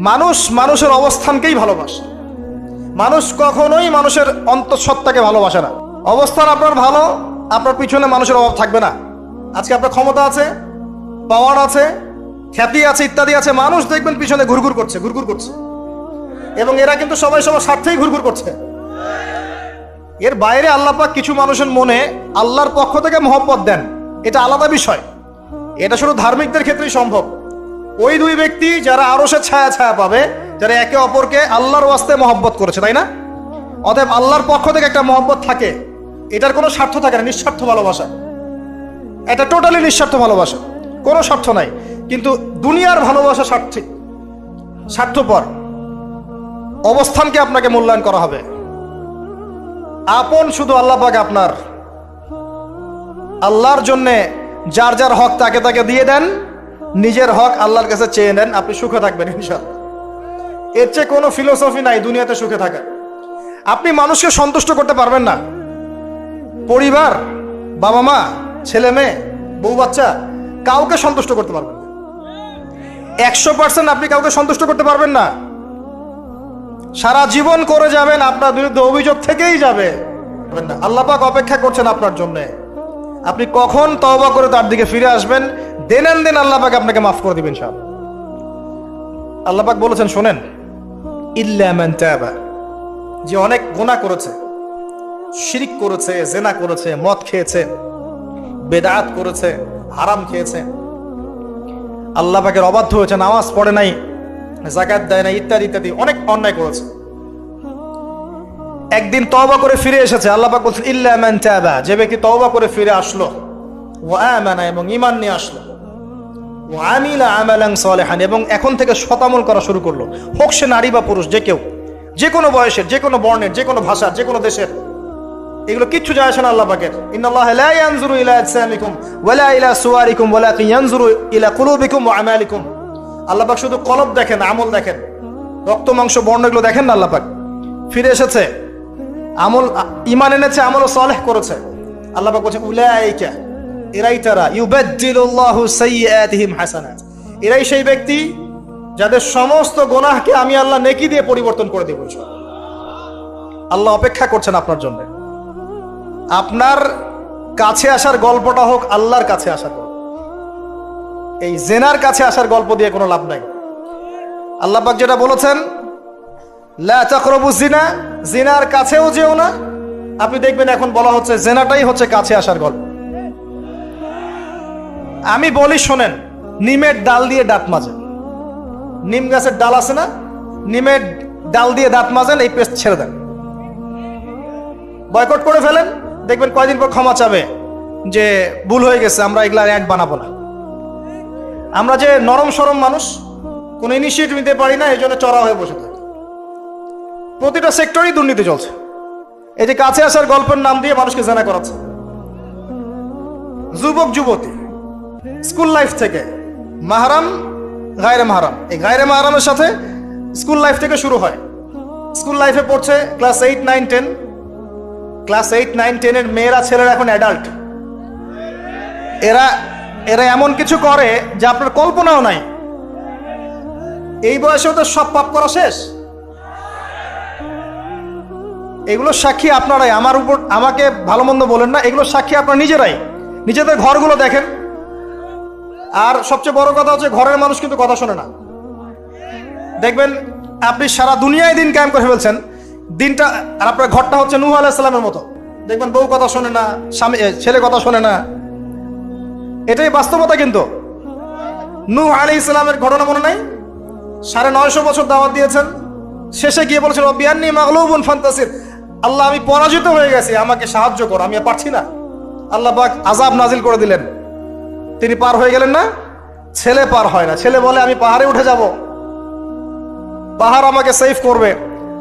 মানুষ মানুষের অবস্থানকেই ভালোবাসে। মানুষ কখনোই মানুষের অন্তঃসত্ত্বাকে ভালোবাসে না। অবস্থান আপনার ভালো, আপনার পিছনে মানুষের অভাব থাকবে না। আজকে আপনার ক্ষমতা আছে পাওয়ার আছে, খ্যাতি আছে, ইত্যাদি আছে, মানুষ দেখবেন পিছনে ঘুরঘুর করছে ঘুরঘুর করছে। এবং এরা কিন্তু সবাই সবার স্বার্থেই ঘুরঘুর করছে। এর বাইরে আল্লাহ পাক কিছু মানুষের মনে আল্লাহর পক্ষ থেকে মহব্বত দেন। এটা আলাদা বিষয়। এটা শুধু ধার্মিকদের ক্ষেত্রেই সম্ভব। ওই দুই ব্যক্তি যারা আরও সে ছায়া ছায়া পাবে, যারা একে অপরকে আল্লাহর ওয়াস্তে মহব্বত করেছে, তাই না? অতএব আল্লাহর পক্ষ থেকে একটা মহব্বত থাকে। এটার কোনো স্বার্থ থাকে না, নিঃস্বার্থ ভালোবাসা। এটা টোটালি নিঃস্বার্থ ভালোবাসা। কোনো স্বার্থ নাই। কিন্তু দুনিয়ার ভালোবাসা স্বার্থিক স্বার্থপর। অবস্থানকে আপনাকে মূল্যায়ন করা হবে। আপন শুধু আল্লাহ পাক আপনার। আল্লাহর জন্যে যার যার হক তাকে তাকে দিয়ে দেন। নিজের হক আল্লাহর কাছে চেয়ে নেন, আপনি সুখে থাকবেন ইনশাল্লাহ এর চেয়ে কোনো ফিলোসফি নাই দুনিয়াতে সুখে থাকা আপনি মানুষকে সন্তুষ্ট করতে পারবেন না। পরিবার, বাবা মা, ছেলে মেয়ে, বউ বাচ্চা, কাউকে সন্তুষ্ট করতে পারবেন না। একশো পার্সেন্ট আপনি কাউকে সন্তুষ্ট করতে পারবেন না। সারা জীবন করে যাবেন, আপনার বিরুদ্ধে অভিযোগ থেকেই যাবে। আল্লাহ অপেক্ষা করছেন আপনার জন্য। আপনি কখন তওবা করে তার দিকে ফিরে আসবেন দেন আন দেন আপনাকে মাফ করে দিবেন সব আল্লাহ পাক বলেছেন, শোনেন, ইল্লা মান তাবা। যে অনেক গুনাহ করেছে, শিরিক করেছে, জেনা করেছে, মদ খেয়েছে, বেদাত করেছে, হারাম খেয়েছে, আল্লাহ পাকের অবাধ্য হয়েছে, নামাজ পড়ে নাই জাকাত দেয় না ইত্যাদি ইত্যাদি, অনেক অন্যায় করেছে। একদিন তওবা করে ফিরে এসেছে, আল্লাহ পাক বলছেন, ইল্লা মান তাবা। যে ব্যক্তি তওবা করে ফিরে আসলো, ওয়া আমানা এবং ঈমান নিয়ে আসলো সালিহান, এবং এখন থেকে শতামল করা শুরু করল। হোক সে নারী বা পুরুষ, যে কেউ। যে কোনো বয়সের, যে কোনো বর্ণের, যে কোনো ভাষার, যে কোনো দেশের। এগুলো কিচ্ছু যায় আসে না আল্লাহ পাকের। ইলা ইলা শুধু কলব দেখেন, আমল দেখেন। রক্ত, মাংস, বর্ণ এগুলো দেখেন না আল্লাহ পাক। ফিরে এসেছে, আমল ইমান এনেছে আমল সালেহ করেছে। আল্লাহ পাক বলছে, উলাইকা। এরাই তারা। ইউবাদদিলুল্লাহু সাইয়্যাতিহিম এরাই সেই ব্যক্তি যাদের সমস্ত গোনাহকে আমি আল্লাহ নেকি দিয়ে পরিবর্তন করে দেব। আল্লাহ অপেক্ষা করছেন আপনার জন্য। আপনার কাছে আসার গল্পটা হোক, আল্লাহর কাছে আসার গল্প। এই জেনার কাছে আসার গল্প দিয়ে কোনো লাভ নাই। আল্লাহ পাক যেটা বলেছেন জিনা জিনার কাছেও যেও না। আপনি দেখবেন এখন বলা হচ্ছে, জেনাটাই হচ্ছে কাছে আসার গল্প। আমি বলি শোনেন, নিমের ডাল দিয়ে দাঁত মাজেন। নিম গাছের ডাল আছে না? নিমের ডাল দিয়ে দাঁত মাজেন, এই পেস্ট ছেড়ে দেন। বয়কট করে ফেলেন, দেখবেন কয়দিন পর ক্ষমা চাবে যে ভুল হয়ে গেছে, আমরা এগুলা অ্যাড বানাবো না। আমরা যে নরম সরম মানুষ, কোনো ইনিশিয়েটিভ নিতে পারি না এই জন্য চড়া হয়ে বসে থাকি। প্রতিটা সেক্টরেই দুর্নীতি চলছে। এই যে কাছে আসার গল্পের নাম দিয়ে মানুষকে জানা করাচ্ছে। যুবক, যুবতী স্কুল লাইফ থেকে। মাহারাম, গায়রে মাহারাম। এই গায়রে মাহারামের সাথে স্কুল লাইফ থেকে শুরু হয়। স্কুল লাইফে পড়ছে class eight, nine, ten. Class eight, nine, টেনের মেয়েরা, ছেলেরা এখন অ্যাডাল্ট। এরা এরা এমন কিছু করে যে আপনার কল্পনাও নাই। এই বয়সেও তো সব পাপ করা শেষ। এগুলো সাক্ষী আপনারাই। আমার উপর, আমাকে ভালো মন্দ বলেন না। এগুলো সাক্ষী আপনারা নিজেরাই। নিজেদের ঘরগুলো দেখেন। আর সবচেয়ে বড় কথা হচ্ছে ঘরের মানুষ কিন্তু কথা শোনে না। দেখবেন, আপনি সারা দুনিয়ায় দিন কায়েম করে ফেলছেন, দিনটা, আর আপনার ঘরটা হচ্ছে নূহ আলাইসালামের মতো। দেখবেন, বউ কথা শোনে না, স্বামী ছেলে কথা শোনে না। এটাই বাস্তবতা কিন্তু। নূহ আলী ইসলামের ঘটনা মনে নাই? সাড়ে নয়শো বছর দাওয়াত দিয়েছেন। শেষে গিয়ে বলেছেন বিয়ান্নি মাগলুবুন ফান্তাসির। আল্লাহ, আমি পরাজিত হয়ে গেছি, আমাকে সাহায্য করো, আমি পারছি না। আল্লাহ আজাব নাজিল করে দিলেন। তিনি পার হয়ে গেলেন না? ছেলে পার হয় না। ছেলে বলে, আমি পাহাড়ে উঠে যাব। পাহাড় আমাকে সেফ করবে।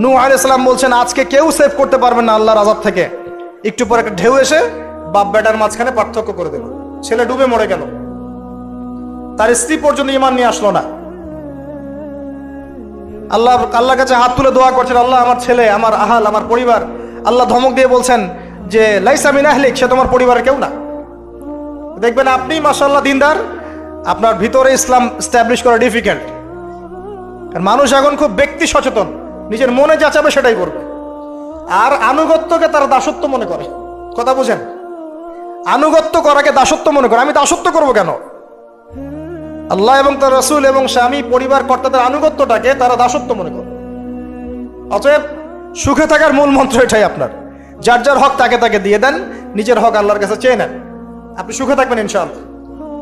নু আলাইহিস সালাম বলছেন, আজকে কেউ সেভ করতে পারবেন না আল্লাহর আজাব থেকে। একটু পরে একটা ঢেউ এসে বাপ বেটার মাঝখানে পার্থক্য করে দেবে ছেলে ডুবে মরে গেল। তার স্ত্রী পর্যন্ত ইমান নিয়ে আসলো না। আল্লাহ, আল্লাহর কাছে হাত তুলে দোয়া করছেন, আল্লাহ, আমার ছেলে, আমার আহাল, আমার পরিবার। আল্লাহ ধমক দিয়ে বলছেন যে, লাইসা মিন আহলিক, সে তোমার পরিবারের কেউ না। দেখবেন আপনি মাসাল্লাহ দিনদার, আপনার ভিতরে ইসলাম স্ট্যাবলিশ করা ডিফিকাল্ট কারণ মানুষ এখন খুব ব্যক্তি সচেতন, নিজের মনে যা চাবে সেটাই করবে। আর আনুগত্যকে তারা দাসত্ব মনে করে। কথা বুঝেন? আনুগত্য করাকে দাসত্ব মনে করে। আমি দাসত্ব করব কেন? আল্লাহ এবং তার রসুল এবং স্বামী, পরিবার, কর্তাদের আনুগত্যটাকে তারা দাসত্ব মনে করে। অতএব সুখে থাকার মূল মন্ত্র এটাই আপনার। যার যার হক তাকে তাকে দিয়ে দেন, নিজের হক আল্লাহর কাছে চেয়ে নেন। আপনি সুখে থাকবেন ইনশাআল্লাহ।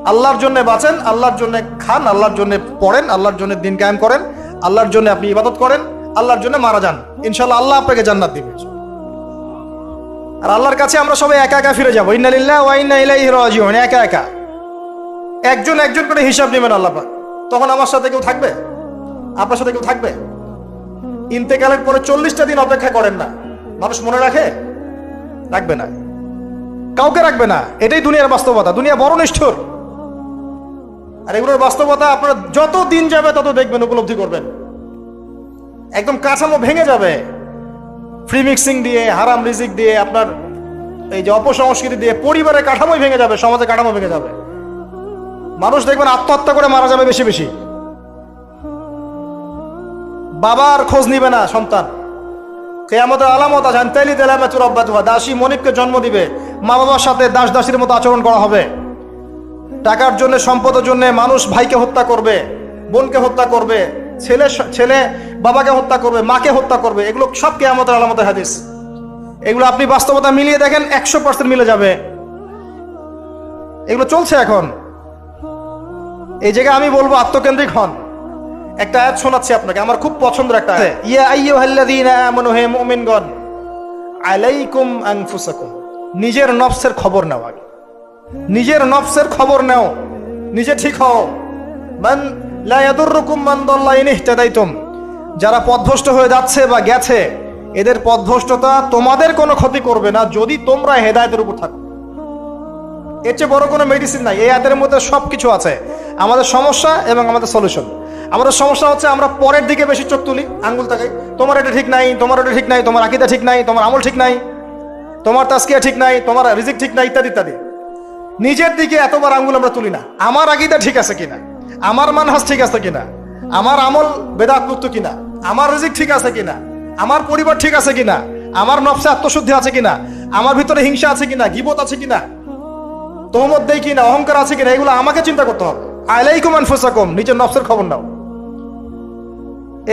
আল্লাহর জন্য বাঁচেন, আল্লাহর জন্য খান, আল্লাহর জন্য পড়েন, আল্লাহর জন্য দিন কায়েম করেন, আল্লাহর জন্য আপনি ইবাদত করেন, আল্লাহর জন্য মারা যান। ইনশাআল্লাহ আল্লাহ আপনাকে জান্নাত দিবে। আর আল্লাহর কাছে আমরা সবাই একা একা ফিরে যাব। ইন্নালিল্লাহ একা একা। একজন একজন করে হিসাব নেবেন আল্লাহ। তখন আমার সাথে কেউ থাকবে? আপনার সাথে কেউ থাকবে? ইন্তেকালের পরে চল্লিশটা দিন অপেক্ষা করেন না। মানুষ মনে রাখে? রাখবে না। কাউকে রাখবে না। এটাই দুনিয়ার বাস্তবতা। দুনিয়া বড় নিষ্ঠুর। আর এগুলোর বাস্তবতা আপনারা যত দিন যাবে তত দেখবেন, উপলব্ধি করবেন। একদম কাঠামো ভেঙে যাবে। ফ্রি মিক্সিং দিয়ে, হারাম রিজিক দিয়ে, আপনার এই যে অপসংস্কৃতি দিয়ে পরিবারের কাঠামোই ভেঙে যাবে সমাজের কাঠামো ভেঙে যাবে। মানুষ দেখবেন আত্মহত্যা করে মারা যাবে বেশি বেশি। বাবার খোঁজ নিবে না সন্তান। কেয়ামতের আলামত আছেন তেলি তেলামেতুর অব্যাত দাসী মনিবকে জন্ম দিবে। মা বাবার সাথে দাস দাসীর মতো আচরণ করা হবে। টাকার জন্য, সম্পদের জন্য মানুষ ভাইকে হত্যা করবে, বোনকে হত্যা করবে, ছেলে ছেলে বাবাকে হত্যা করবে, মাকে হত্যা করবে। এগুলো সব কেয়ামতের আলামতের হাদিস। এগুলো আপনি বাস্তবতা মিলিয়ে দেখেন, একশো পার্সেন্ট মিলে যাবে। এগুলো চলছে এখন। এই জায়গায় আমি বলব, আত্মকেন্দ্রিক হন। একটা আয়াত শোনাচ্ছি আপনাকে, আমার খুব পছন্দের একটা আয়াত। ইয়া আইয়ুহাল্লাযীনা আমানু হে মুমিনগণ, আলাইকুম আনফুসাকুম, নিজের নফসের খবর নাও আগে। নিজের নফসের খবর নাও, নিজে ঠিক হও। মান লা ইয়াদুররুকুম মান দাল্লা ইন ইহতাদাইতুম, যারা পথভ্রষ্ট হয়ে যাচ্ছে বা গেছে, এদের পথভ্রষ্টতা তোমাদের কোনো ক্ষতি করবে না, যদি তোমরা হেদায়েতের উপর থাকো। এর চেয়ে বড় কোনো মেডিসিন নাই। এই আয়াতের মধ্যে সব কিছু আছে। আমাদের সমস্যা এবং আমাদের সলিউশন আমাদের সমস্যা হচ্ছে আমরা পরের দিকে বেশি চোখ তুলি, আঙ্গুল তাকাই। তোমার এটা ঠিক নাই, তোমার এটা ঠিক নাই, তোমার আকিদা ঠিক নাই, তোমার আমল ঠিক নাই, তোমার তাস্কিয়া ঠিক নাই, তোমার রিজিক ঠিক নাই ইত্যাদি ইত্যাদি। নিজের দিকে এতবার আঙ্গুল আমরা তুলি না। আমার আকিদা ঠিক আছে কিনা? আমার মানহাজ ঠিক আছে কিনা? আমার আমল বেদাত মুক্ত কিনা? আমার রিজিক ঠিক আছে কিনা? আমার পরিবার ঠিক আছে কিনা? আমার নফসে আত্মশুদ্ধি আছে কিনা? আমার ভিতরে হিংসা আছে কিনা? গিবত আছে কিনা? তোহমত দেই কিনা অহংকার আছে কিনা এগুলো আমাকে চিন্তা করতে হবে। আলাইকুম আনফুসাকুম নিজের নফসের খবর নাও।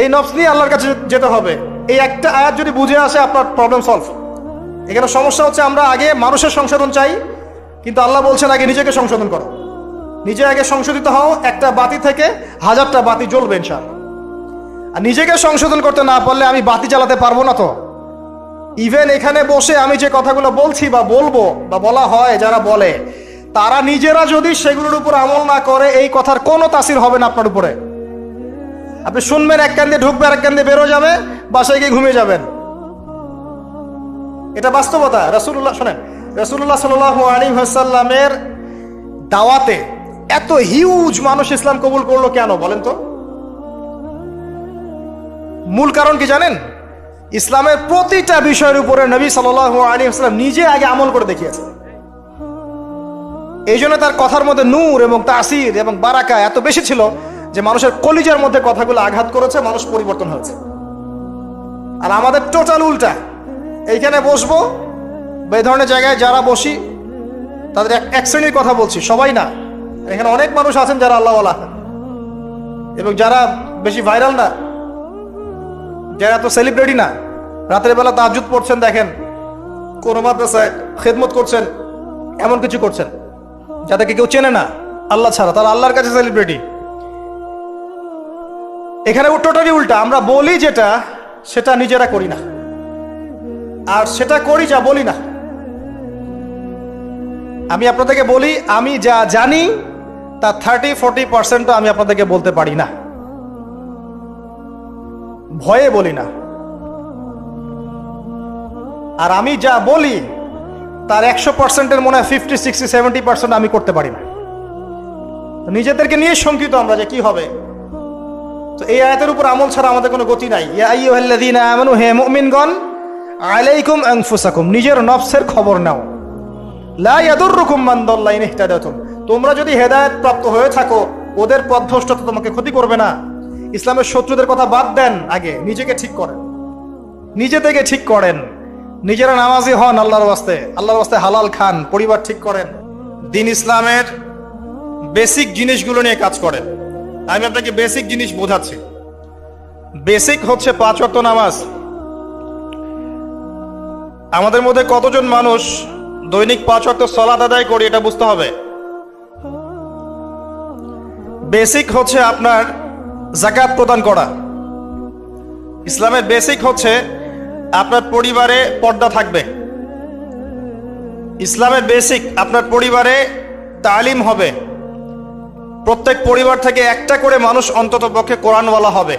এই নফস নিয়ে আল্লাহর কাছে যেতে হবে। এই একটা আয়াত যদি বুঝে আসে, আপনার প্রবলেম সলভ এখানে সমস্যা হচ্ছে, আমরা আগে মানুষের সংশোধন চাই, কিন্তু আল্লাহ বলছেন, আগে নিজেকে সংশোধন করো। নিজে আগে সংশোধিত হও, একটা বাতি থেকে হাজারটা বাতি জ্বলবে ইনশাআল্লাহ। আর নিজেকে সংশোধন করতে না পারলে আমি বাতি জ্বালাতে পারব না তো। ইভেন এখানে বসে আমি যে কথাগুলো বলছি বা বলব বা বলা হয়, যারা বলে তারা নিজেরা যদি সেগুলোর উপর আমল না করে, এই কথার কোনো তাসির হবে না আপনার উপরে। আপনি শুনবেন, এক কান দিয়ে ঢুকবে আর এক কান দিয়ে বেরো যাবে, বাসায় গিয়ে ঘুমিয়ে যাবেন। এটা বাস্তবতা। রসুল্লাহ শোনেন রসুল্লাহ সাল আলী হাসাল্লামের দাওয়াতে এত হিউজ মানুষ ইসলাম কবুল করল কেন, বলেন তো? মূল কারণ কি জানেন? ইসলামের প্রতিটা বিষয়ের উপরে নবী সাল আলী আসলাম নিজে আগে আমল করে দেখিয়েছে এই জন্য তার কথার মধ্যে নূর এবং তাসির এবং বারাকা এত বেশি ছিল যে মানুষের কলিজার মধ্যে কথাগুলো আঘাত করেছে, মানুষ পরিবর্তন হয়েছে। আর আমাদের টোটাল উল্টা। এইখানে বসবো, এই ধরনের জায়গায় যারা বসি, তাদের এক- শ্রেণির কথা বলছি, সবাই না। এখানে অনেক মানুষ আছেন যারা আল্লাহওয়ালা। এবং যারা বেশি ভাইরাল না, যারা এত সেলিব্রিটি না, রাতের বেলা তাজুদ পড়ছেন, দেখেন, কোন মাদ্রাসায় খেদমত করছেন, এমন কিছু করছেন। যাদেরকে কেউ চেনে না, আল্লাহ ছাড়া, তারা আল্লাহর কাছে সেলিব্রিটি এখানে টোটালি উল্টা, আমরা বলি যেটা, সেটা নিজেরা করি না। আর সেটা করি যা বলি না। আমি আপনাদেরকে বলি, আমি যা জানি, তা থার্টি ফোরটি পার্সেন্টও আমি আপনাদেরকে বলতে পারি না। ভয়ে বলি না। আর আমি যা বলি তার একশো পার্সেন্টের মনে হয় ফিফটি সিক্সটি সেভেন্টি পার্সেন্ট আমি করতে পারি না। নিজেদেরকে নিয়ে শঙ্কিত আমরা যে কি হবে। তো এই আয়াতের উপর আমল ছাড়া আমাদের কোনো গতি নাই। আমানু, হে আলাইকুম আনফুসাকুম, নিজের নফসের খবর নাও। তোমরা যদি হেদায়েত প্রাপ্ত হয়ে থাকো, ওদের পথভ্রষ্টতা তোমাকে ক্ষতি করবে না। ইসলামের শত্রুদের কথা বাদ দেন আগে, নিজেকে ঠিক করেন। নিজে থেকে ঠিক করেন। নিজেরা নামাজি হন আল্লাহর ওয়াস্তে। আল্লাহর ওয়াস্তে হালাল খান, পরিবার ঠিক করেন। দিন ইসলামের বেসিক জিনিসগুলো নিয়ে কাজ করেন। আমি আপনাকে বেসিক জিনিস বোঝাচ্ছি। বেসিক হচ্ছে পাঁচ ওয়াক্ত নামাজ। আমাদের মধ্যে কতজন মানুষ দৈনিক পাঁচ ওয়াক্ত সলাত আদায় করি এটা বুঝতে হবে? বেসিক হচ্ছে আপনার জাকাত প্রদান করা। ইসলামের বেসিক হচ্ছে আপনার পরিবারে পর্দা থাকবে। ইসলামের বেসিক আপনার পরিবারে তালিম হবে। প্রত্যেক পরিবার থেকে একটা করে মানুষ অন্তত পক্ষে কোরআনওয়ালা হবে।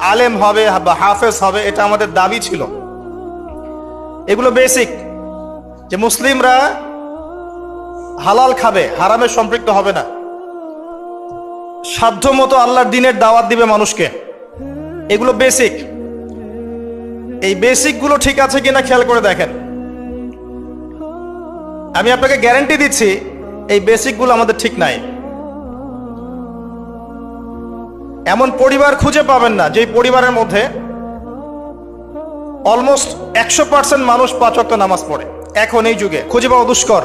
আলেম হবে, বা হাফেজ হবে, এটা আমাদের দাবি ছিল। এগুলো বেসিক যে মুসলিমরা হালাল খাবে, হারামে সম্পৃক্ত হবে না। সাধ্য মতো আল্লাহর দিনের দাওয়াত দিবে মানুষকে। এগুলো বেসিক এই বেসিকগুলো ঠিক আছে কিনা খেয়াল করে দেখেন। আমি আপনাকে গ্যারান্টি দিচ্ছি, এই বেসিকগুলো আমাদের ঠিক নাই। এমন পরিবার খুঁজে পাবেন না যে পরিবারের মধ্যে অলমোস্ট একশো পার্সেন্ট মানুষ পাঁচ নামাজ পড়ে, এখন এই যুগে। খুঁজে পাওয়া দুষ্কর।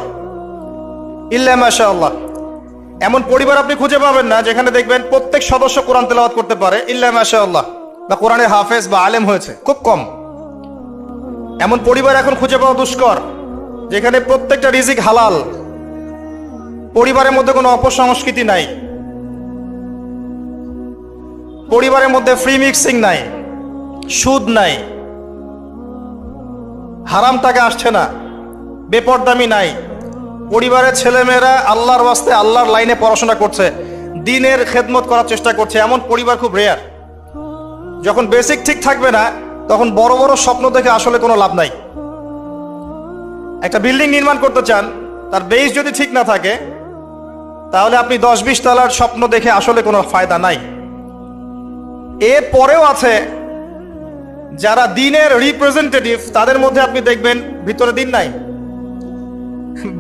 ইল্লা মাশা আল্লাহ এমন পরিবার আপনি খুঁজে পাবেন না, যেখানে দেখবেন প্রত্যেক সদস্য কোরআন তেলাওয়াত করতে পারে, ইল্লা মাশা আল্লাহ বা কোরআনের হাফেজ বা আলেম হয়েছে, খুব কম। এমন পরিবার এখন খুঁজে পাওয়া দুষ্কর, যেখানে প্রত্যেকটা রিজিক হালাল। পরিবারের মধ্যে কোনো অপসংস্কৃতি নাই। পরিবারের মধ্যে ফ্রি মিক্সিং নাই, সুদ নাই। হারাম টাকা আসছে না, বেপরদামি নাই। পরিবারের ছেলেমেয়েরা আল্লাহর ওয়াস্তে আল্লাহর লাইনে পড়াশোনা করছে, দিনের খেদমত করার চেষ্টা করছে। এমন পরিবার খুব রেয়ার যখন বেসিক ঠিক থাকবে না তখন বড় বড় স্বপ্ন দেখে আসলে কোনো লাভ নাই। একটা বিল্ডিং নির্মাণ করতে চান, তার বেস যদি ঠিক না থাকে, তাহলে আপনি দশ বিশ তলার স্বপ্ন দেখে আসলে কোনো ফায়দা নাই। এর পরেও আছে, যারা দিনের রিপ্রেজেন্টেটিভ তাদের মধ্যে আপনি দেখবেন ভিতরে দিন নাই।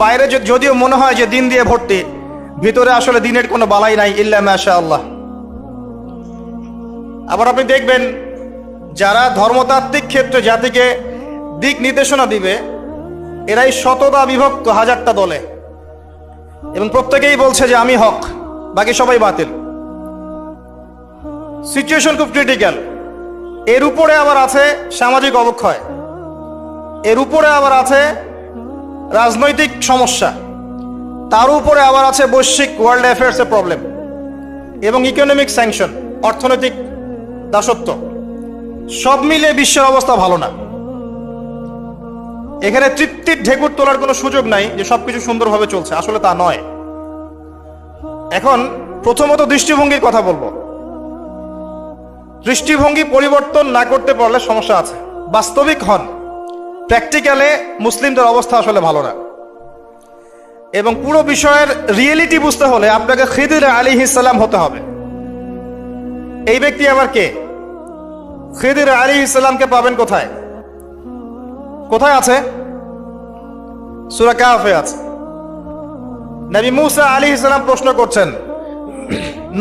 বাইরে যদিও মনে হয় যে দিন দিয়ে ভর্তি, ভিতরে আসলে দিনের কোনো বালাই নাই, ইল্লা মাশা আল্লাহ আবার আপনি দেখবেন যারা ধর্মতাত্ত্বিক ক্ষেত্রে জাতিকে দিক নির্দেশনা দিবে, এরাই শততা বিভক্ত হাজারটা দলে। এবং প্রত্যেকেই বলছে যে আমি হক, বাকি সবাই বাতিল। সিচুয়েশন খুব ক্রিটিক্যাল এর উপরে আবার আছে সামাজিক অবক্ষয়। এর উপরে আবার আছে রাজনৈতিক সমস্যা। তার উপরে আবার আছে বৈশ্বিক ওয়ার্ল্ড অ্যাফেয়ার্সের প্রবলেম এবং ইকোনমিক স্যাংশন অর্থনৈতিক দাসত্ব। সব মিলে বিশ্বের অবস্থা ভালো না। এখানে তৃপ্তির ঢেকুর তোলার কোনো সুযোগ নাই যে সবকিছু সুন্দরভাবে চলছে। আসলে তা নয়। এখন প্রথমত দৃষ্টিভঙ্গির কথা বলব। দৃষ্টিভঙ্গি পরিবর্তন না করতে পারলে সমস্যা আছে। বাস্তবিক হন। প্র্যাকটিক্যালে মুসলিমদের অবস্থা আসলে ভালো না। এবং পুরো বিষয়ের রিয়েলিটি বুঝতে হলে আপনাকে খিদির আলী ইসালাম হতে হবে। এই ব্যক্তি আবার কে? খিদির আলী ইসলামকে পাবেন কোথায়? কোথায় আছে? সুরা কাফে আছে। নবী মুসা আলী ইসলাম প্রশ্ন করছেন,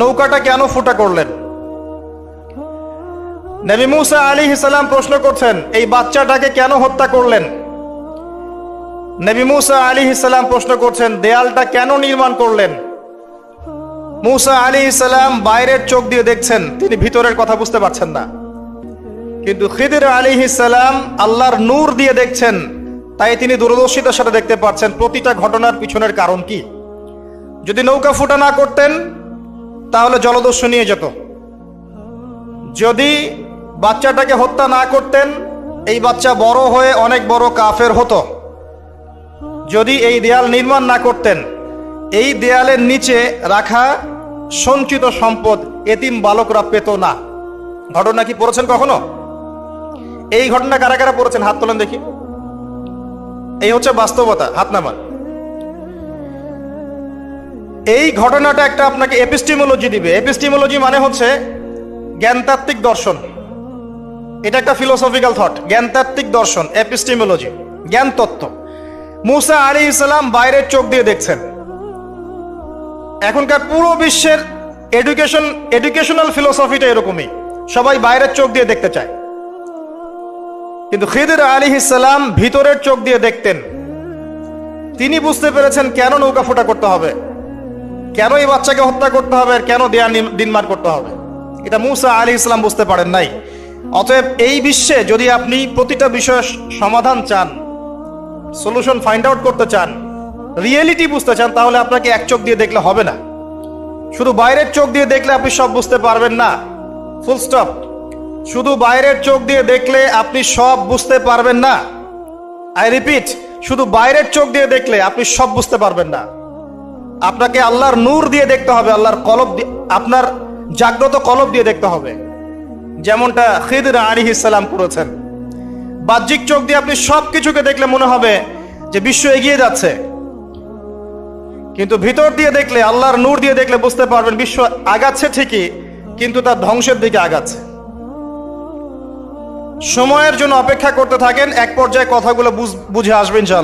নৌকাটা কেন ফুটা করলেন? নবী মুসা আলী ইসলাম প্রশ্ন করছেন, এই বাচ্চাটাকে কেন হত্যা করলেন? নবী মুসা আলী ইসলাম প্রশ্ন করছেন, দেয়ালটা কেন নির্মাণ করলেন? মুসা আলী ইসলাম বাইরের চোখ দিয়ে দেখছেন, তিনি ভিতরের কথা বুঝতে পারছেন না। কিন্তু খিদির আলী ইসলাম আল্লাহর নূর দিয়ে দেখছেন, তাই তিনি দূরদর্শিতার সাথে দেখতে পাচ্ছেন প্রতিটা ঘটনার পিছনের কারণ কি। যদি নৌকা ফুটা না করতেন, তাহলে জলদস্যু নিয়ে যেত। যদি বাচ্চাটাকে হত্যা না করতেন, এই বাচ্চা বড় হয়ে অনেক বড় কাফের হতো। যদি এই দেয়াল নির্মাণ না করতেন, এই দেয়ালের নিচে রাখা সঞ্চিত সম্পদ এতিম বালকরা পেত না। ঘটনা কি পড়েছেন কখনো? এই ঘটনা কারা কারা পড়েছেন? হাত তোলেন দেখি। এই হচ্ছে বাস্তবতা, হাত নামান। এই ঘটনাটা একটা আপনাকে এপিস্টিমোলজি দিবে। এপিস্টিমোলজি মানে হচ্ছে জ্ঞানতাত্ত্বিক দর্শন। এটা একটা ফিলোসফিক্যাল থট জ্ঞানতাত্ত্বিক দর্শন এপিস্টিমোলজি জ্ঞান তত্ত্ব মুসা আলী ইসলাম বাইরের চোখ দিয়ে দেখছেন। এখনকার পুরো বিশ্বের এডুকেশন এডুকেশনাল ফিলোসফিটা এরকমই। সবাই বাইরের চোখ দিয়ে দেখতে চায়। কিন্তু খিদির আলী ইসালাম ভিতরের চোখ দিয়ে দেখতেন। তিনি বুঝতে পেরেছেন কেন নৌকা ফোটা করতে হবে। কেন এই বাচ্চাকে হত্যা করতে হবে আর কেন দেয়া নিম- দিনমার করতে হবে। এটা মুসা আলী ইসলাম বুঝতে পারেন নাই। অতএব এই বিশ্বে যদি আপনি প্রতিটা বিষয়ের সমাধান চান, সলিউশন ফাইন্ড আউট করতে চান, রিয়েলিটি বুঝতে চান, তাহলে আপনাকে এক চোখ দিয়ে দেখলে হবে না। শুধু বাইরের চোখ দিয়ে দেখলে আপনি সব বুঝতে পারবেন না। Full stop. শুধু বাইরের চোখ দিয়ে দেখলে আপনি সব বুঝতে পারবেন না। আই রিপিট শুধু বাইরের চোখ দিয়ে দেখলে আপনি সব বুঝতে পারবেন না। আপনাকে আল্লাহর নূর দিয়ে দেখতে হবে, আল্লাহর কলব আপনার জাগ্রত কলব দিয়ে দেখতে হবে। যেমনটা খিদর আলী ইসালাম করেছেন বাহ্যিক চোখ দিয়ে আপনি সব কিছুকে দেখলে মনে হবে যে বিশ্ব এগিয়ে যাচ্ছে। কিন্তু ভিতর দিয়ে দেখলে, আল্লাহর নূর দিয়ে দেখলে বুঝতে পারবেন বিশ্ব আগাচ্ছে ঠিকই, কিন্তু তার ধ্বংসের দিকে আগাচ্ছে। সময়ের জন্য অপেক্ষা করতে থাকেন এক পর্যায়ে কথাগুলো বুঝে আসবেন ইনশাআল্লাহ।